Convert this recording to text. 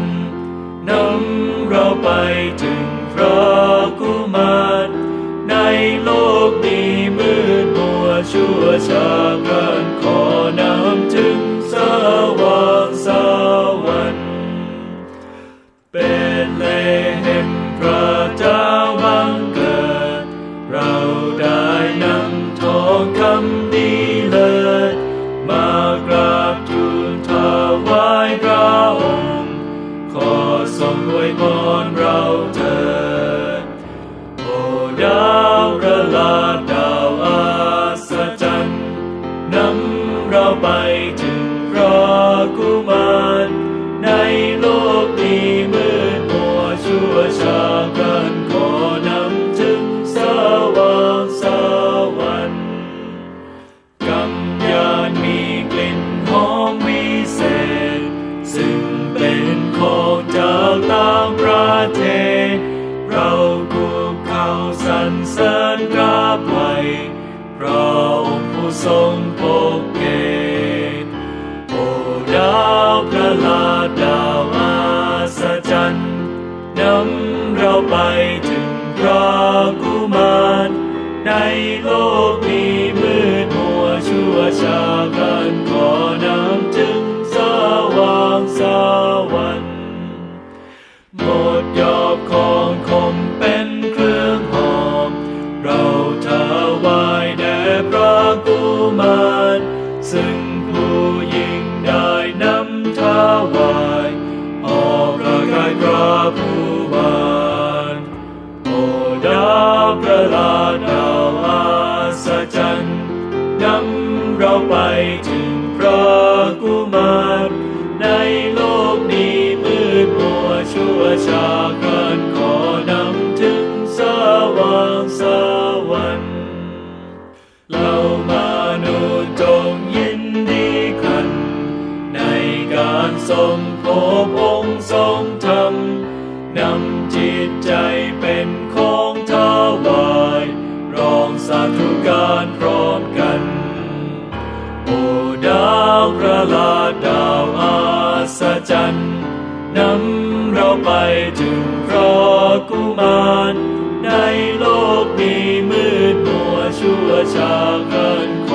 นนำเราไปถึงพระกุมา นำเราไปถึงพระกุมารในโลกนี้มืดมัวชั่วชากันขอนำถึงสว่างสวรรค์กำยานมีกลิ่นหอมวิเศษ ซึ่งเป็นของจากต่างประเทศ เรากูเขาสรรเสริญกราบไหวพระองค์ผู้ทรง นำเราไปถึงพระกุมารในโลก นำเราไปถึงพระกุมารในโลกนี้มืดมัวชั่วชากันขอนำถึงสว่างสวรรค์เรามานุษย์จงยินดีกัน ในการทรงพบองค์ทรงธรรมนำ โอ้ดาวประหลาดดาวอาศจรรย์นำเราไปถึงพระกุมารในโลกนี้มืดมัวชั่วชากันค